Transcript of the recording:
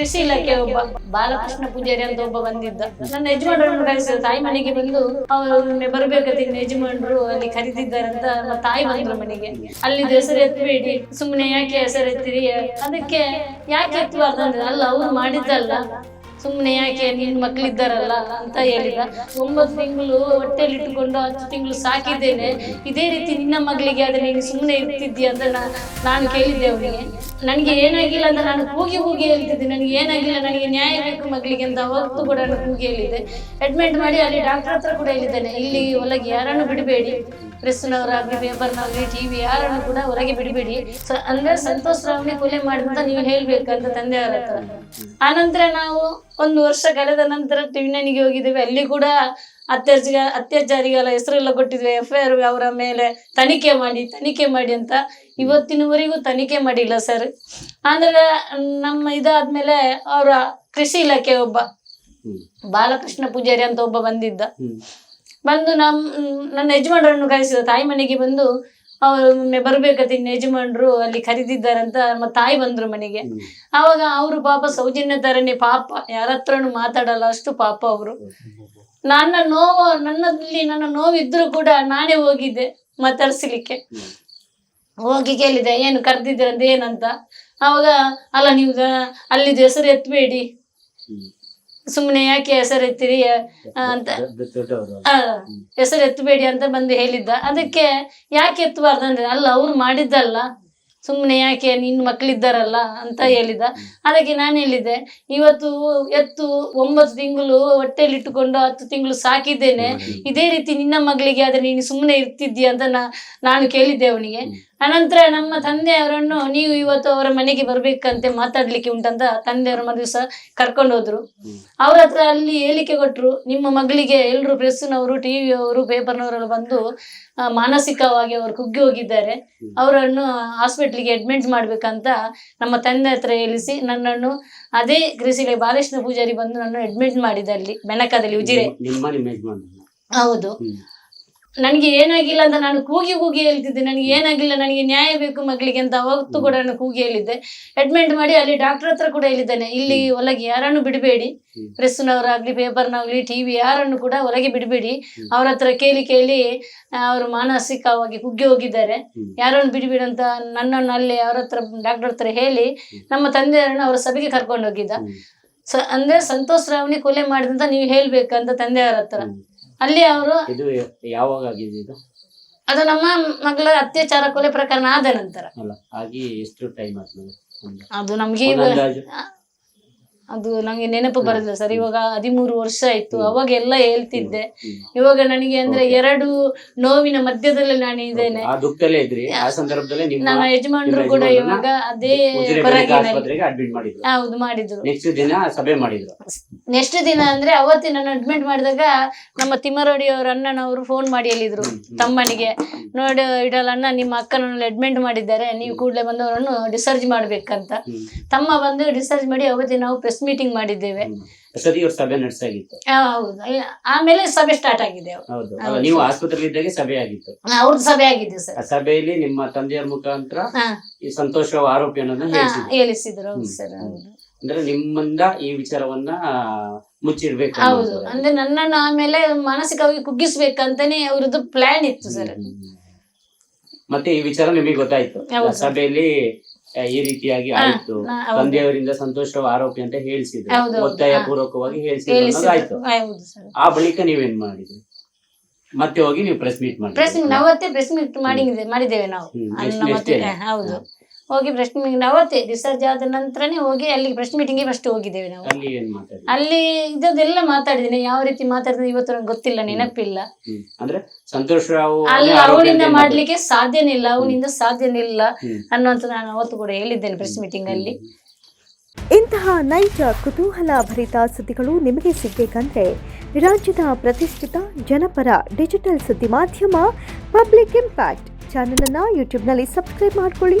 ಕೃಷಿ ಇಲಾಖೆ ಒಬ್ಬ ಬಾಲಕೃಷ್ಣ ಪೂಜಾರಿ ಅಂತ ಒಬ್ಬ ಬಂದಿದ್ದ. ನನ್ನ ಕರೆಸಿದ ತಾಯಿ ಮನೆಗೆ ಬಂದು ಅವ್ರನ್ನ ಬರ್ಬೇಕಂತ ಇನ್ನು ಯಜಮಾನರು ಅಲ್ಲಿ ಕರೀತಿದ್ದಾರಂತ ತಾಯಿ ಬಂದ್ರು ಮನೆಗೆ. ಅಲ್ಲಿ ಹೆಸರು ಎತ್ತಬೇಡಿ ಸುಮ್ಮನೆ ಯಾಕೆ ಹೆಸರು ಎತ್ತಿರಿ? ಅದಕ್ಕೆ ಯಾಕೆ ಎತ್ತಬಾರ್ದು ಅಂದ್ರೆ, ಅಲ್ಲ, ಅವ್ರು ಮಾಡಿದ್ದಲ್ಲ. ಸುಮ್ಮನೆ ಯಾಕೆ ನಿನ್ ಮಕ್ಳಿದ್ದಾರಲ್ಲ ಅಂತ ಹೇಳಿದ. ಒಂಬತ್ತು ತಿಂಗಳು ಹೊಟ್ಟೆಲಿ ಇಟ್ಟುಕೊಂಡು ಹತ್ತು ತಿಂಗಳು ಸಾಕಿದ್ದೇನೆ. ಇದೇ ರೀತಿ ನಿನ್ನ ಮಗಳಿಗೆ ಆದ್ರೆ ನೀನು ಸುಮ್ಮನೆ ಇರ್ತಿದ್ದೀಯ ಅಂತ ನಾನು ಕೇಳಿದ್ದೆ ಅವನಿಗೆ. ನನಗೆ ಏನಾಗಿಲ್ಲ ಅಂತ ನಾನು ಹೋಗಿ ಹೋಗಿ ಹೇಳ್ತಿದ್ದೆ. ನನಗೆ ಏನಾಗಿಲ್ಲ, ನನಗೆ ನ್ಯಾಯ ಬೇಕು ಮಗಳಿಗೆ ಅಂತ ಅವತ್ತು ಕೂಡ ನಾನು ಕೂಗಿ ಹೇಳಿದ್ದೆ. ಅಡ್ಮಿಟ್ ಮಾಡಿ ಅಲ್ಲಿ ಡಾಕ್ಟರ್ ಹತ್ರ ಕೂಡ ಹೇಳಿದ್ದೇನೆ. ಇಲ್ಲಿ ಒಳಗೆ ಯಾರನ್ನು ಬಿಡಬೇಡಿ. ಪ್ರೆಸ್ನವರಾಗಲಿ ಪೇಪರ್ನವರಾಗಲಿ ಟಿ ವಿ ಯಾರನ್ನು ಕೂಡ ಹೊರಗೆ ಬಿಡಬೇಡಿ. ಅಂದ್ರೆ ಸಂತೋಷ್ ರಾವ್ನೇ ಕೊಲೆ ಮಾಡಿದಂತ ನೀವು ಹೇಳ್ಬೇಕಂತ ತಂದೆಯವರ ಹತ್ರ. ಆನಂತರ ನಾವು ಒಂದು ವರ್ಷ ಕಳೆದ ನಂತರ ಟಿವಿನನಿಗೆ ಹೋಗಿದ್ದೇವೆ ಅಲ್ಲಿ ಕೂಡ ಅತ್ಯಾಚಾರ ಅತ್ಯಾಚಾರಿಗಳ ಹೆಸರೆಲ್ಲ ಕೊಟ್ಟಿದ್ವಿ. ಎಫ್ ಐ ಆರ್ ಅವರ ಮೇಲೆ ತನಿಖೆ ಮಾಡಿ ತನಿಖೆ ಮಾಡಿ ಅಂತ ಇವತ್ತಿನವರೆಗೂ ತನಿಖೆ ಮಾಡಿಲ್ಲ ಸರ್ ಆಮೇಲೆ ನಮ್ಮ ಇದಾದ್ಮೇಲೆ ಅವರ ಕೃಷಿ ಇಲಾಖೆ ಒಬ್ಬ ಬಾಲಕೃಷ್ಣ ಪೂಜಾರಿ ಅಂತ ಒಬ್ಬ ಬಂದಿದ್ದ. ಬಂದು ನಮ್ ನನ್ನ ಯಜಮಾನರನ್ನು ಕರೆಸಿದ ತಾಯಿ ಮನೆಗೆ ಬಂದು ಅವ್ರೊಮ್ಮೆ ಬರ್ಬೇಕಂತ ಇನ್ನು ಯಜಮಾನ್ರು ಅಲ್ಲಿ ಕರೀತಿದ್ದಾರೆ ಅಂತ ನಮ್ಮ ತಾಯಿ ಬಂದ್ರು ಮನೆಗೆ. ಅವಾಗ ಅವರು ಪಾಪ ಸೌಜನ್ಯ ತರನೇ ಪಾಪ ಯಾರ ಹತ್ರನು ಮಾತಾಡಲ್ಲ ಅಷ್ಟು ಪಾಪ ಅವರು. ನನ್ನ ನೋವು ನನ್ನಲ್ಲಿ ನನ್ನ ನೋವಿದ್ರು ಕೂಡ ನಾನೇ ಹೋಗಿದ್ದೆ ಮಾತಾಡ್ಸ್ಲಿಕ್ಕೆ. ಹೋಗಿ ಕೇಳಿದೆ ಏನು ಕರೆದಿದ್ದೀರಂತ ಏನಂತ. ಅವಾಗ ಅಲ್ಲ ನೀವು ಅಲ್ಲಿದ್ದು ಹೆಸರು ಎತ್ತಬೇಡಿ ಸುಮ್ಮನೆ ಯಾಕೆ ಹೆಸರು ಎತ್ತಿರಿ ಆ, ಅಂತ. ಹೆಸರು ಎತ್ತಬೇಡಿ ಅಂತ ಬಂದು ಹೇಳಿದ್ದ. ಅದಕ್ಕೆ ಯಾಕೆ ಎತ್ತಬಾರ್ದು ಅಂದ್ರೆ ಅಲ್ಲ ಅವ್ರು ಮಾಡಿದ್ದಲ್ಲ. ಸುಮ್ಮನೆ ಯಾಕೆ ನಿನ್ನ ಮಕ್ಳಿದ್ದಾರಲ್ಲ ಅಂತ ಹೇಳಿದ ಅದಕ್ಕೆ ನಾನು ಹೇಳಿದೆ ಇವತ್ತು ಎತ್ತು ಒಂಬತ್ತು ತಿಂಗಳು ಹೊಟ್ಟೆಯಲ್ಲಿ ಇಟ್ಟುಕೊಂಡು ಹತ್ತು ತಿಂಗಳು ಸಾಕಿದ್ದೇನೆ. ಇದೇ ರೀತಿ ನಿನ್ನ ಮಗಳಿಗೆ ಆದ್ರೆ ನೀನು ಸುಮ್ಮನೆ ಇರ್ತಿದ್ದೀಯ ಅಂತ ನಾ ನಾನು ಕೇಳಿದ್ದೆ ಅವನಿಗೆ. ಅನಂತರ ನಮ್ಮ ತಂದೆಯವರನ್ನು ನೀವು ಇವತ್ತು ಅವರ ಮನೆಗೆ ಬರ್ಬೇಕಂತೆ ಮಾತಾಡ್ಲಿಕ್ಕೆ ಉಂಟಂತ ತಂದೆಯವರ ಮರುದಿವಸ ಕರ್ಕೊಂಡು ಹೋದ್ರು. ಅವ್ರ ಹತ್ರ ಅಲ್ಲಿ ಹೇಳಿಕೆ ಕೊಟ್ರು ನಿಮ್ಮ ಮಗಳಿಗೆ ಎಲ್ಲರೂ ಪ್ರೆಸ್ನವರು ಟಿವಿಯವರು ಪೇಪರ್ನವರೆಲ್ಲ ಬಂದು ಮಾನಸಿಕವಾಗಿ ಅವರು ಕುಗ್ಗಿ ಹೋಗಿದ್ದಾರೆ. ಅವರನ್ನು ಹಾಸ್ಪಿಟ್ಲಿಗೆ ಅಡ್ಮಿಟ್ ಮಾಡ್ಬೇಕಂತ ನಮ್ಮ ತಂದೆ ಹತ್ರ ಹೇಳಿಸಿ ನನ್ನನ್ನು ಅದೇ ಕೃಷಿಗೆ ಬಾಲಕೃಷ್ಣ ಪೂಜಾರಿ ಬಂದು ನನ್ನ ಅಡ್ಮಿಟ್ ಮಾಡಿದ ಅಲ್ಲಿ ಬೆನಕದಲ್ಲಿ ಉಜಿರೆ. ಹೌದು. ನನಗೆ ಏನಾಗಿಲ್ಲ ಅಂತ ನಾನು ಕೂಗಿ ಕೂಗಿ ಹೇಳ್ತಿದ್ದೆ. ನನಗೆ ಏನಾಗಿಲ್ಲ ನನಗೆ ನ್ಯಾಯ ಬೇಕು ಮಗಳಿಗೆ ಅಂತ ಅವತ್ತು ಕೂಡ ನಾನು ಕೂಗಿ ಹೇಳಿದ್ದೆ. ಅಡ್ಮಿಟ್ ಮಾಡಿ ಅಲ್ಲಿ ಡಾಕ್ಟರ್ ಹತ್ರ ಕೂಡ ಹೇಳಿದ್ದೇನೆ. ಇಲ್ಲಿ ಒಳಗೆ ಯಾರನ್ನು ಬಿಡಬೇಡಿ. ಪ್ರೆಸ್ನವರಾಗ್ಲಿ ಪೇಪರ್ನಾಗ್ಲಿ ಟಿ ವಿ ಯಾರನ್ನು ಕೂಡ ಹೊರಗೆ ಬಿಡಬೇಡಿ. ಅವ್ರ ಹತ್ರ ಕೇಳಿ ಕೇಳಿ ಅವರು ಮಾನಸಿಕವಾಗಿ ಕುಗ್ಗಿ ಹೋಗಿದ್ದಾರೆ. ಯಾರನ್ನು ಬಿಡಬೇಡಿ ಅಂತ ನನ್ನನ್ನು ಅಲ್ಲಿ ಅವ್ರ ಹತ್ರ ಡಾಕ್ಟರ್ ಹತ್ರ ಹೇಳಿ ನಮ್ಮ ತಂದೆಯವರನ್ನು ಅವರ ಸಭೆಗೆ ಕರ್ಕೊಂಡು ಹೋಗಿದ್ದ. ಸ ಅಂದ್ರೆ ಸಂತೋಷ್ ರಾವ್ನಿ ಕೊಲೆ ಮಾಡಿದಂತ ನೀವು ಹೇಳ್ಬೇಕಂತ ತಂದೆಯವರ ಹತ್ರ. ಅಲ್ಲಿ ಅವರು ಇದು ಯಾವಾಗ ಆಗಿದೆ ಇದು? ಅದು ನಮ್ಮ ಮಗಳ ಅತ್ಯಾಚಾರ ಕೊಲೆ ಪ್ರಕರಣ ಆದ ನಂತರ. ಅಲ್ಲ ಆಗಿ ಎಷ್ಟು ಟೈಮ್ ಆದ್ಮೇಲೆ? ಅದು ನಮ್ಗೆ ಅಂದಾಜು? ಅದು ನಂಗೆ ನೆನಪು ಬರೋದಿಲ್ಲ ಸರ್. ಇವಾಗ ಹದಿಮೂರು ವರ್ಷ ಆಯ್ತು. ಅವಾಗ ಎಲ್ಲ ಹೇಳ್ತಿದ್ದೆ. ಇವಾಗ ನನಗೆ ಅಂದ್ರೆ ಎರಡು ನೋವಿನ ಮಧ್ಯದಲ್ಲಿ ನಾನು ಇದ್ದೇನೆ. ನಮ್ಮ ನನ್ನ ಯಜಮಾನರು ಕೂಡ ಇವಾಗ ಅದೇ ಹೌದು ಮಾಡಿದ್ರು. ನೆಕ್ಸ್ಟ್ ದಿನ ಸಭೆ ಮಾಡಿದ್ರು. ನೆಕ್ಸ್ಟ್ ದಿನ ಅಂದ್ರೆ ಅವತ್ತೇ ನಾನು ಅಡ್ಮಿಟ್ ಮಾಡಿದಾಗ ನಮ್ಮ ತಿಮ್ಮರೋಡಿ ಅವ್ರ ಅಣ್ಣನವರು ಫೋನ್ ಮಾಡಿ ಹೇಳಿದ್ರು ತಮ್ಮನಿಗೆ. ನೋಡಿ ಇಡಲ್ಲ ಅಣ್ಣ ನಿಮ್ಮ ಅಕ್ಕನಲ್ಲಿ ಅಡ್ಮಿಟ್ ಮಾಡಿದ್ದಾರೆ. ನೀವು ಕೂಡಲೇ ಬಂದವರನ್ನು ಡಿಸರ್ಜ್ ಮಾಡ್ಬೇಕಂತ. ತಮ್ಮ ಬಂದು ಡಿಸರ್ಜ್ ಮಾಡಿ ಅವತ್ತಿನ ನಾವು ಪ್ರೆಸ್ ಮೀಟಿಂಗ್ ಮಾಡಿದ್ದೇವೆ. ಸರಿ ಸಭೆ ನಡೆಸಾಗಿತ್ತು. ಆ, ಹೌದು. ಆಮೇಲೆ ಸಭೆ ಸ್ಟಾರ್ಟ್ ಆಗಿದೆ ಹೌದು. ಅಲ್ಲ, ನೀವು ಆಸ್ಪತ್ರೆಯಲ್ಲಿ ಇದ್ದಾಗ ಸಭೆ ಆಗಿತ್ತು. ಅವ್ರದ್ದು ಸಭೆ ಆಗಿದೆ ಸರ್. ಆ ಸಭೆಯಲ್ಲಿ ನಿಮ್ಮ ತಂದೆಯ ಮುಖಾಂತರ ಹಾ. ಈ ಸಂತೋಷ ಆರೋಪಿ ಅನ್ನೋದನ್ನ ಹಾ, ಹೇಳಿಸಿದ್ರು. ಹೇಳಿಸಿದ್ರು. ಹೌದು ಸರ್ ಹೌದು. ಅಂದ್ರೆ ನಿಮ್ಮಿಂದ ಈ ವಿಚಾರವನ್ನ ಮುಚ್ಚಿಡ್ಬೇಕು ಹೌದು. ಅನ್ನೋದು. ಅಂದ್ರೆ ನನ್ನನ್ನು ಆಮೇಲೆ ಮಾನಸಿಕವಾಗಿ ಕುಗ್ಗಿಸ್ಬೇಕಂತಾನೆ ಅವ್ರದ್ದು ಪ್ಲಾನ್ ಇತ್ತು ಸರ್. ಹ್ಮ್. ಮತ್ತೆ ಈ ವಿಚಾರ ನಿಮಗೆ ಗೊತ್ತಾಯ್ತು. ಹೌದು. ಆ ಸಭೆಯಲ್ಲಿ ಈ ರೀತಿಯಾಗಿ ಆಯ್ತು. ತಂದೆಯವರಿಂದ ಸಂತೋಷ ಆರೋಪಿ ಅಂತ ಹೇಳಿಸಿದ್ರು. ಒತ್ತಾಯ ಪೂರ್ವಕವಾಗಿ ಹೇಳಿಸಿದ್ರು ಆಯ್ತು. ಆ ಬಳಿಕ ನೀವೇನ್ ಮಾಡಿದ್ರಿ? ಮತ್ತೆ ಹೋಗಿ ನೀವು ಪ್ರೆಸ್ ಮೀಟ್ ಪ್ರೆಸ್ ಮಾಡಿದ್ರಿ ಅವತ್ತೇ ಪ್ರೆಸ್ ಮೀಟ್ ಮಾಡಿದ್ದೆ ಮಾಡಿದ್ದೇವೆ ನಾವು. ಹೌದು. ಹೋಗಿ ಪ್ರೆಸ್ ಮೀಟಿಂಗ್ ಅವತ್ತೇ ಡಿಸ್ಚಾರ್ಜ್ ಆದ ನಂತರನೇ ಹೋಗಿ ಅಲ್ಲಿ ಪ್ರೆಸ್ ಮೀಟಿಂಗ್ಗೆ ಫಸ್ಟ್ ಹೋಗಿದ್ದೇವೆ ನಾವು. ಅಲ್ಲಿ ಏನ್ ಮಾತಾಡಿ ಅಲ್ಲಿ ಇದೆಲ್ಲ ಮಾತಾಡಿದ್ದೀನಿ. ಯಾವ ರೀತಿ ಮಾತಾಡಿದ್ರೆ ಇವತ್ತು ನಂಗೆ ಗೊತ್ತಿಲ್ಲ ನೆನಪಿಲ್ಲ. ಅಂದ್ರೆ ಸಂತೋಷ್ ರಾವ್ ಅಲ್ಲ ಅವನಿಂದ ಮಾಡ್ಲಿಕ್ಕೆ ಸಾಧ್ಯನೇ ಇಲ್ಲ ಅವನಿಂದ ಸಾಧ್ಯನೇ ಇಲ್ಲ. ಅನ್ನುವಂತ ನಾನು ಅವತ್ತು ಕೂಡ ಹೇಳಿದ್ದೇನೆ ಪ್ರೆಸ್ ಮೀಟಿಂಗ್ ಅಲ್ಲಿ. ಇಂತಹ ನೈಜ ಕುತೂಹಲ ಭರಿತ ಸುದ್ದಿಗಳು ನಿಮಗೆ ಸಿಗಬೇಕಂದ್ರೆ ರಾಜ್ಯದ ಪ್ರತಿಷ್ಠಿತ ಜನಪರ ಡಿಜಿಟಲ್ ಸುದ್ದಿ ಮಾಧ್ಯಮ ಪಬ್ಲಿಕ್ ಇಂಪ್ಯಾಕ್ಟ್ ಚಾನಲನ್ನು ಯೂಟ್ಯೂಬ್ನಲ್ಲಿ ಸಬ್ಸ್ಕ್ರೈಬ್ ಮಾಡ್ಕೊಳ್ಳಿ.